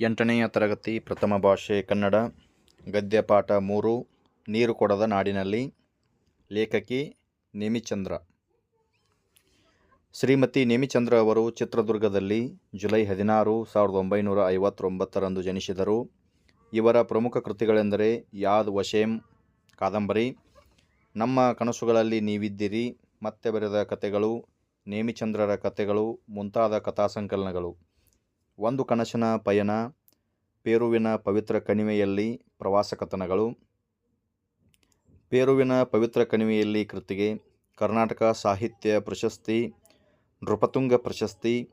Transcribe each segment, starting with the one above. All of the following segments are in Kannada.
ಎಂಟನೆಯ ತರಗತಿ ಪ್ರಥಮ ಭಾಷೆ ಕನ್ನಡ, ಗದ್ಯ ಪಾಠ ಮೂರು, ನೀರು ಕೊಡದ ನಾಡಿನಲ್ಲಿ, ಲೇಖಕಿ ನೇಮಿಚಂದ್ರ. ಶ್ರೀಮತಿ ನೇಮಿಚಂದ್ರ ಅವರು ಚಿತ್ರದುರ್ಗದಲ್ಲಿ ಜುಲೈ ಹದಿನಾರು, ಸಾವಿರದ ಒಂಬೈನೂರ ಐವತ್ತೊಂಬತ್ತರಂದು ಜನಿಸಿದರು. ಇವರ ಪ್ರಮುಖ ಕೃತಿಗಳೆಂದರೆ ಯಾದ್ ವಶೇಮ್ ಕಾದಂಬರಿ, ನಮ್ಮ ಕನಸುಗಳಲ್ಲಿ ನೀವಿದ್ದೀರಿ, ಮತ್ತೆ ಬರೆದ ಕಥೆಗಳು ನೇಮಿಚಂದ್ರರ ಕಥೆಗಳು ಮುಂತಾದ ಕಥಾಸಂಕಲನಗಳು. ಒಂದು ಕನಸಿನ ಪಯಣ, ಪೇರುವಿನ ಪವಿತ್ರ ಕಣಿವೆಯಲ್ಲಿ ಪ್ರವಾಸ ಕಥನಗಳು. ಪೇರುವಿನ ಪವಿತ್ರ ಕಣಿವೆಯಲ್ಲಿ ಕೃತಿಗೆ ಕರ್ನಾಟಕ ಸಾಹಿತ್ಯ ಪ್ರಶಸ್ತಿ, ನೃಪತುಂಗ ಪ್ರಶಸ್ತಿ,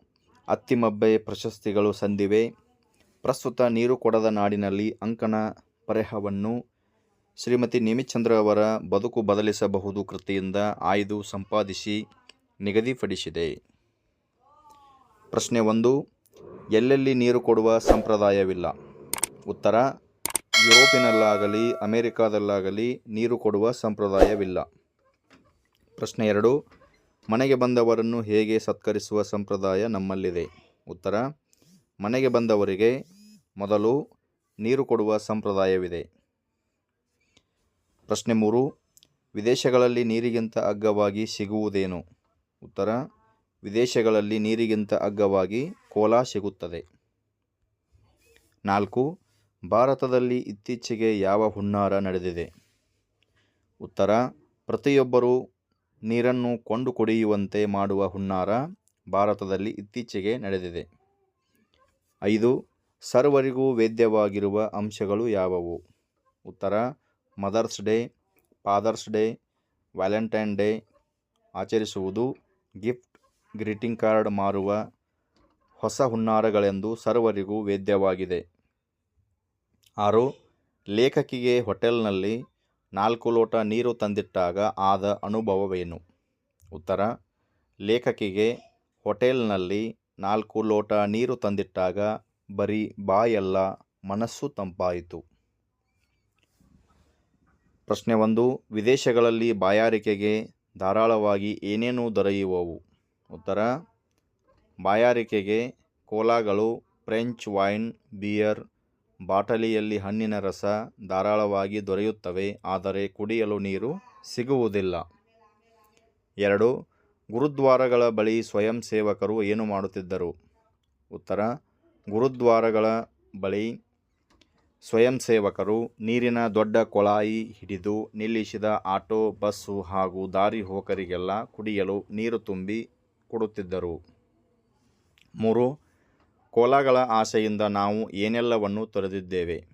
ಅತ್ತಿಮಬ್ಬೆ ಪ್ರಶಸ್ತಿಗಳು ಸಂದಿವೆ. ಪ್ರಸ್ತುತ ನೀರು ಕೊಡದ ನಾಡಿನಲ್ಲಿ ಅಂಕಣ ಪರೆಹವನ್ನು ಶ್ರೀಮತಿ ನೇಮಿಚಂದ್ರ ಅವರ ಬದುಕು ಬದಲಿಸಬಹುದು ಕೃತಿಯಿಂದ ಆಯ್ದು ಸಂಪಾದಿಸಿ ನಿಗದಿಪಡಿಸಿದೆ. ಪ್ರಶ್ನೆ ಒಂದು ಎಲ್ಲೆಲ್ಲಿ ನೀರು ಕೊಡುವ ಸಂಪ್ರದಾಯವಿಲ್ಲ. ಉತ್ತರ, ಯುರೋಪಿನಲ್ಲಾಗಲಿ, ಅಮೇರಿಕಾದಲ್ಲಾಗಲಿ ನೀರು ಕೊಡುವ ಸಂಪ್ರದಾಯವಿಲ್ಲ. ಪ್ರಶ್ನೆ ಎರಡು, ಮನೆಗೆ ಬಂದವರನ್ನು ಹೇಗೆ ಸತ್ಕರಿಸುವ ಸಂಪ್ರದಾಯ ನಮ್ಮಲ್ಲಿದೆ? ಉತ್ತರ, ಮನೆಗೆ ಬಂದವರಿಗೆ ಮೊದಲು ನೀರು ಕೊಡುವ ಸಂಪ್ರದಾಯವಿದೆ. ಪ್ರಶ್ನೆ ಮೂರು, ವಿದೇಶಗಳಲ್ಲಿ ನೀರಿಗಿಂತ ಅಗ್ಗವಾಗಿ ಸಿಗುವುದೇನು? ಉತ್ತರ ವಿದೇಶಗಳಲ್ಲಿ ನೀರಿಗಿಂತ ಅಗ್ಗವಾಗಿ ಕೋಲಾ ಸಿಗುತ್ತದೆ. ನಾಲ್ಕು, ಭಾರತದಲ್ಲಿ ಇತ್ತೀಚೆಗೆ ಯಾವ ಹುನ್ನಾರ ನಡೆದಿದೆ? ಉತ್ತರ, ಪ್ರತಿಯೊಬ್ಬರೂ ನೀರನ್ನು ಕೊಂಡು ಕುಡಿಯುವಂತೆ ಮಾಡುವ ಹುನ್ನಾರ ಭಾರತದಲ್ಲಿ ಇತ್ತೀಚೆಗೆ ನಡೆದಿದೆ. ಐದು, ಸರ್ವರಿಗೂ ವೇದ್ಯವಾಗಿರುವ ಅಂಶಗಳು ಯಾವುವು? ಉತ್ತರ, mother's day, father's day, Valentine day, ಆಚರಿಸುವುದು, ಗಿಫ್ಟ್ ಗ್ರೀಟಿಂಗ್ ಕಾರ್ಡ್ ಮಾರುವ ಹೊಸ ಹುನ್ನಾರಗಳೆಂದು ಸರ್ವರಿಗೂ ವೇದ್ಯವಾಗಿದೆ. ಆರು, ಲೇಖಕಿಗೆ ಹೋಟೆಲ್ನಲ್ಲಿ ನಾಲ್ಕು ಲೋಟ ನೀರು ತಂದಿಟ್ಟಾಗ ಆದ ಅನುಭವವೇನು? ಉತ್ತರ, ಲೇಖಕಿಗೆ ಹೋಟೆಲ್ನಲ್ಲಿ ನಾಲ್ಕು ಲೋಟ ನೀರು ತಂದಿಟ್ಟಾಗ ಬರೀ ಬಾಯಲ್ಲ, ಮನಸ್ಸು ತಂಪಾಯಿತು. ಪ್ರಶ್ನೆ ಒಂದು, ವಿದೇಶಗಳಲ್ಲಿ ಬಾಯಾರಿಕೆಗೆ ಧಾರಾಳವಾಗಿ ಏನೇನು ದೊರೆಯುವವು? ಉತ್ತರ, ಬಾಯಾರಿಕೆಗೆ ಕೋಲಾಗಳು, ಫ್ರೆಂಚ್ ವೈನ್, ಬಿಯರ್, ಬಾಟಲಿಯಲ್ಲಿ ಹಣ್ಣಿನ ರಸ ಧಾರಾಳವಾಗಿ ದೊರೆಯುತ್ತವೆ, ಆದರೆ ಕುಡಿಯಲು ನೀರು ಸಿಗುವುದಿಲ್ಲ. ಎರಡು, ಗುರುದ್ವಾರಗಳ ಬಳಿ ಸ್ವಯಂ ಸೇವಕರು ಏನು ಮಾಡುತ್ತಿದ್ದರು? ಉತ್ತರ, ಗುರುದ್ವಾರಗಳ ಬಳಿ ಸ್ವಯಂ ಸೇವಕರು ನೀರಿನ ದೊಡ್ಡ ಕೊಳಾಯಿ ಹಿಡಿದು ನಿಲ್ಲಿಸಿದ ಆಟೋ, ಬಸ್ಸು ಹಾಗೂ ದಾರಿ ಹೋಕರಿಗೆಲ್ಲ ಕುಡಿಯಲು ನೀರು ತುಂಬಿ ಕೊಡುತ್ತಿದ್ದರು. ಮೂರು, ಕೋಲಾಗಳ ಆಸೆಯಿಂದ ನಾವು ಏನೆಲ್ಲವನ್ನು ತೊರೆದಿದ್ದೇವೆ?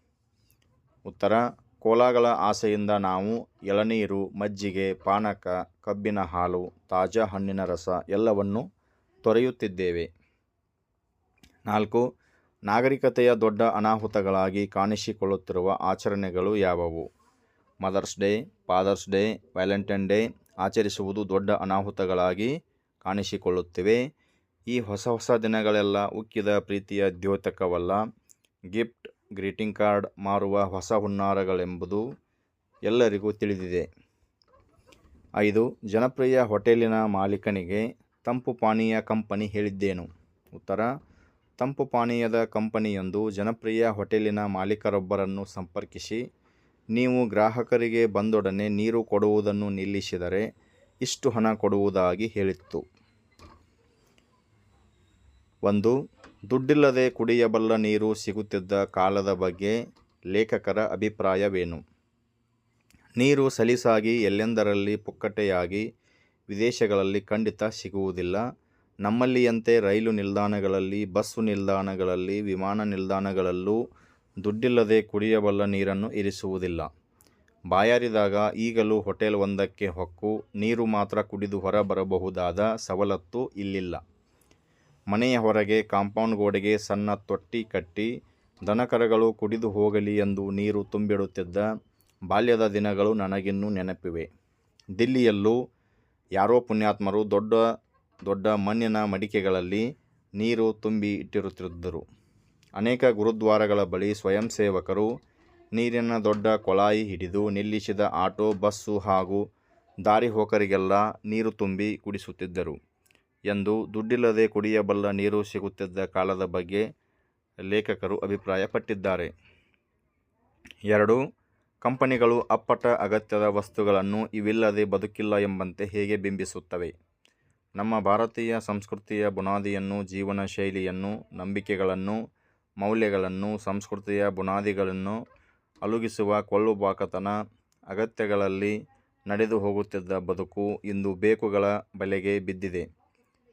ಉತ್ತರ, ಕೋಲಾಗಳ ಆಸೆಯಿಂದ ನಾವು ಎಳನೀರು, ಮಜ್ಜಿಗೆ, ಪಾನಕ, ಕಬ್ಬಿನ ಹಾಲು, ತಾಜಾ ಹಣ್ಣಿನ ರಸ ಎಲ್ಲವನ್ನು ತೊರೆಯುತ್ತಿದ್ದೇವೆ. ನಾಲ್ಕು, ನಾಗರಿಕತೆಯ ದೊಡ್ಡ ಅನಾಹುತಗಳಾಗಿ ಕಾಣಿಸಿಕೊಳ್ಳುತ್ತಿರುವ ಆಚರಣೆಗಳು ಯಾವುವು? Mother's day, father's day, Valentine day ಆಚರಿಸುವುದು ದೊಡ್ಡ ಅನಾಹುತಗಳಾಗಿ ಕಾಣಿಸಿಕೊಳ್ಳುತ್ತಿವೆ. ಈ ಹೊಸ ಹೊಸ ದಿನಗಳೆಲ್ಲ ಉಕ್ಕಿದ ಪ್ರೀತಿಯ ದ್ಯೋತಕವಲ್ಲ. ಗಿಫ್ಟ್, ಗ್ರೀಟಿಂಗ್ ಕಾರ್ಡ್ ಮಾರುವ ಹೊಸ ಹುನ್ನಾರಗಳೆಂಬುದು ಎಲ್ಲರಿಗೂ ತಿಳಿದಿದೆ. ಐದು, ಜನಪ್ರಿಯ ಹೋಟೆಲಿನ ಮಾಲೀಕನಿಗೆ ತಂಪು ಪಾನೀಯ ಕಂಪನಿ ಹೇಳಿದ್ದೇನು? ಉತ್ತರ, ತಂಪು ಪಾನೀಯದ ಕಂಪನಿಯೊಂದು ಜನಪ್ರಿಯ ಹೋಟೆಲಿನ ಮಾಲೀಕರೊಬ್ಬರನ್ನು ಸಂಪರ್ಕಿಸಿ, ನೀವು ಗ್ರಾಹಕರಿಗೆ ಬಂದೊಡನೆ ನೀರು ಕೊಡುವುದನ್ನು ನಿಲ್ಲಿಸಿದರೆ ಇಷ್ಟು ಹಣ ಕೊಡುವುದಾಗಿ ಹೇಳಿತ್ತು. ಒಂದು, ದುಡ್ಡಿಲ್ಲದೆ ಕುಡಿಯಬಲ್ಲ ನೀರು ಸಿಗುತ್ತಿದ್ದ ಕಾಲದ ಬಗ್ಗೆ ಲೇಖಕರ ಅಭಿಪ್ರಾಯವೇನು? ನೀರು ಸಲೀಸಾಗಿ ಎಲ್ಲೆಂದರಲ್ಲಿ ಪುಕ್ಕಟೆಯಾಗಿ ವಿದೇಶಗಳಲ್ಲಿ ಖಂಡಿತ ಸಿಗುವುದಿಲ್ಲ. ನಮ್ಮಲ್ಲಿಯಂತೆ ರೈಲು ನಿಲ್ದಾಣಗಳಲ್ಲಿ, ಬಸ್ಸು ನಿಲ್ದಾಣಗಳಲ್ಲಿ, ವಿಮಾನ ನಿಲ್ದಾಣಗಳಲ್ಲೂ ದುಡ್ಡಿಲ್ಲದೆ ಕುಡಿಯಬಲ್ಲ ನೀರನ್ನು ಇರಿಸುವುದಿಲ್ಲ. ಬಾಯಾರಿದಾಗ ಈಗಲೂ ಹೋಟೆಲ್ ಒಂದಕ್ಕೆ ಹೊಕ್ಕು, ನೀರು ಮಾತ್ರ ಕುಡಿದು ಹೊರ ಬರಬಹುದಾದ ಸವಲತ್ತು ಇಲ್ಲಿಲ್ಲ. ಮನೆಯ ಹೊರಗೆ ಕಾಂಪೌಂಡ್ ಗೋಡೆಗೆ ಸಣ್ಣ ತೊಟ್ಟಿ ಕಟ್ಟಿ ದನಕರಗಳು ಕುಡಿದು ಹೋಗಲಿ ಎಂದು ನೀರು ತುಂಬಿಡುತ್ತಿದ್ದ ಬಾಲ್ಯದ ದಿನಗಳು ನನಗಿನ್ನೂ ನೆನಪಿವೆ. ದಿಲ್ಲಿಯಲ್ಲೂ ಯಾರೋ ಪುಣ್ಯಾತ್ಮರು ದೊಡ್ಡ ದೊಡ್ಡ ಮಣ್ಣಿನ ಮಡಿಕೆಗಳಲ್ಲಿ ನೀರು ತುಂಬಿ ಇಟ್ಟಿರುತ್ತಿದ್ದರು. ಅನೇಕ ಗುರುದ್ವಾರಗಳ ಬಳಿ ಸ್ವಯಂ ಸೇವಕರು ನೀರಿನ ದೊಡ್ಡ ಕೊಳಾಯಿ ಹಿಡಿದು ನಿಲ್ಲಿಸಿದ ಆಟೋ, ಬಸ್ಸು ಹಾಗೂ ದಾರಿ ಹೋಕರಿಗೆಲ್ಲ ನೀರು ತುಂಬಿ ಕುಡಿಸುತ್ತಿದ್ದರು. ಎಂದು ದುಡ್ಡಿಲ್ಲದೆ ಕುಡಿಯಬಲ್ಲ ನೀರು ಸಿಗುತ್ತಿದ್ದ ಕಾಲದ ಬಗ್ಗೆ ಲೇಖಕರು ಅಭಿಪ್ರಾಯಪಟ್ಟಿದ್ದಾರೆ. ಎರಡು, ಕಂಪನಿಗಳು ಅಪ್ಪಟ ಅಗತ್ಯದ ವಸ್ತುಗಳನ್ನು ಇವಿಲ್ಲದೆ ಬದುಕಿಲ್ಲ ಎಂಬಂತೆ ಹೇಗೆ ಬಿಂಬಿಸುತ್ತವೆ? ನಮ್ಮ ಭಾರತೀಯ ಸಂಸ್ಕೃತಿಯ ಬುನಾದಿಯನ್ನು ಜೀವನ ಶೈಲಿಯನ್ನು ನಂಬಿಕೆಗಳನ್ನು, ಮೌಲ್ಯಗಳನ್ನು, ಸಂಸ್ಕೃತಿಯ ಬುನಾದಿಗಳನ್ನು ಅಲುಗಿಸುವ ಕೊಳ್ಳುಬಾಕತನ ಅಗತ್ಯಗಳಲ್ಲಿ ನಡೆದು ಹೋಗುತ್ತಿದ್ದ ಬದುಕು ಇಂದು ಬೇಕುಗಳ ಬಲೆಗೆ ಬಿದ್ದಿದೆ.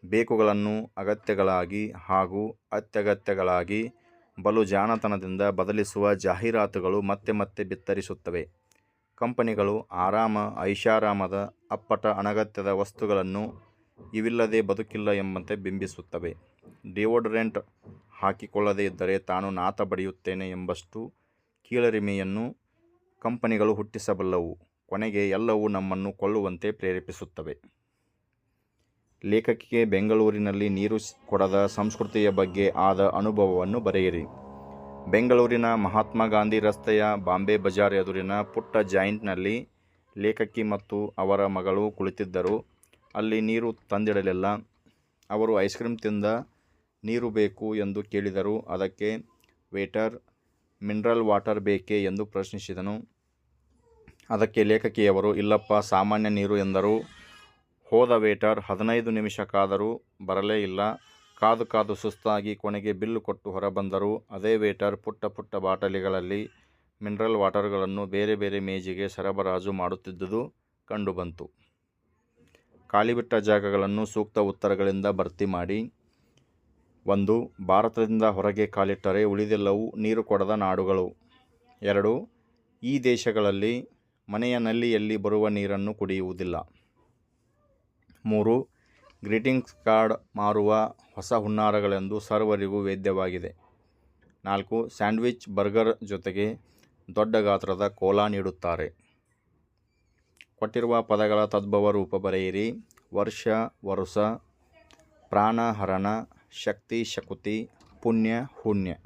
ಬೇಕುಗಳನ್ನು ಅಗತ್ಯಗಳಾಗಿ ಹಾಗೂ ಅತ್ಯಗತ್ಯಗಳಾಗಿ ಬಲು ಜಾಣತನದಿಂದ ಬದಲಿಸುವ ಜಾಹೀರಾತುಗಳು ಮತ್ತೆ ಮತ್ತೆ ಬಿತ್ತರಿಸುತ್ತವೆ. ಕಂಪನಿಗಳು ಆರಾಮ, ಐಷಾರಾಮದ ಅಪ್ಪಟ ಅನಗತ್ಯದ ವಸ್ತುಗಳನ್ನು ಇವಿಲ್ಲದೆ ಬದುಕಿಲ್ಲ ಎಂಬಂತೆ ಬಿಂಬಿಸುತ್ತವೆ. ಡಿಯೋಡ್ರೆಂಟ್ ಹಾಕಿಕೊಳ್ಳದೇ ಇದ್ದರೆ ತಾನು ನಾತ ಬಡಿಯುತ್ತೇನೆ ಎಂಬಷ್ಟು ಕೀಳರಿಮೆಯನ್ನು ಕಂಪನಿಗಳು ಹುಟ್ಟಿಸಬಲ್ಲವು. ಕೊನೆಗೆ ಎಲ್ಲವೂ ನಮ್ಮನ್ನು ಕೊಲ್ಲುವಂತೆ ಪ್ರೇರೇಪಿಸುತ್ತವೆ. ಲೇಖಕಿಗೆ ಬೆಂಗಳೂರಿನಲ್ಲಿ ನೀರು ಕೊಡದ ಸಂಸ್ಕೃತಿಯ ಬಗ್ಗೆ ಆದ ಅನುಭವವನ್ನು ಬರೆಯಿರಿ. ಬೆಂಗಳೂರಿನ ಮಹಾತ್ಮ ಗಾಂಧಿ ರಸ್ತೆಯ ಬಾಂಬೆ ಬಜಾರ್ ಎದುರಿನ ಪುಟ್ಟ ಜಾಯಿಂಟ್ನಲ್ಲಿ ಲೇಖಕಿ ಮತ್ತು ಅವರ ಮಗಳು ಕುಳಿತಿದ್ದರು. ಅಲ್ಲಿ ನೀರು ತಂದಿಡಲಿಲ್ಲ. ಅವರು ಐಸ್ ಕ್ರೀಮ್ ತಿಂದ ನೀರು ಬೇಕು ಎಂದು ಕೇಳಿದರು. ಅದಕ್ಕೆ ವೇಟರ್ ಮಿನರಲ್ ವಾಟರ್ ಬೇಕೇ ಎಂದು ಪ್ರಶ್ನಿಸಿದನು. ಅದಕ್ಕೆ ಲೇಖಕಿಯವರು, ಇಲ್ಲಪ್ಪ, ಸಾಮಾನ್ಯ ನೀರು ಎಂದರು. ಹೋದ ವೇಟರ್, ಹದಿನೈದು ನಿಮಿಷ ಕಾದರೂ ಬರಲೇ ಇಲ್ಲ. ಕಾದು ಕಾದು ಸುಸ್ತಾಗಿ ಕೊನೆಗೆ ಬಿಲ್ಲು ಕೊಟ್ಟು ಹೊರಬಂದರು. ಅದೇ ವೇಟರ್, ಪುಟ್ಟ ಪುಟ್ಟ ಬಾಟಲಿಗಳಲ್ಲಿ ಮಿನರಲ್ ವಾಟರ್ಗಳನ್ನು ಬೇರೆ ಬೇರೆ ಮೇಜಿಗೆ ಸರಬರಾಜು ಮಾಡುತ್ತಿದ್ದುದು ಕಂಡುಬಂತು. ಖಾಲಿಬಿಟ್ಟ ಜಾಗಗಳನ್ನು ಸೂಕ್ತ ಉತ್ತರಗಳಿಂದ ಭರ್ತಿ ಮಾಡಿ ಒಂದು, ಭಾರತದಿಂದ ಹೊರಗೆ ಕಾಲಿಟ್ಟರೆ ಉಳಿದೆಲ್ಲವೂ ನೀರು ಕೊಡದ ನಾಡುಗಳು. ಎರಡು, ಈ ದೇಶಗಳಲ್ಲಿ ಮನೆಯ ನಲ್ಲಿಯಲ್ಲಿ ಬರುವ ನೀರನ್ನು ಕುಡಿಯುವುದಿಲ್ಲ. ಮೂರು, ಗ್ರೀಟಿಂಗ್ಸ್ ಕಾರ್ಡ್ ಮಾರುವ ಹೊಸ ಹುನ್ನಾರಗಳೆಂದು ಸರ್ವರಿಗೂ ವೇದ್ಯವಾಗಿದೆ. ನಾಲ್ಕು, ಸ್ಯಾಂಡ್ವಿಚ್ ಬರ್ಗರ್ ಜೊತೆಗೆ ದೊಡ್ಡ ಗಾತ್ರದ ಕೋಲಾ ನೀಡುತ್ತಾರೆ. ಕೊಟ್ಟಿರುವ ಪದಗಳ ತದ್ಭವ ರೂಪ ಬರೆಯಿರಿ. ವರ್ಷ, ವರುಷ, ಪ್ರಾಣಹರಣ शक्ति शकुति पुण्य पुण्य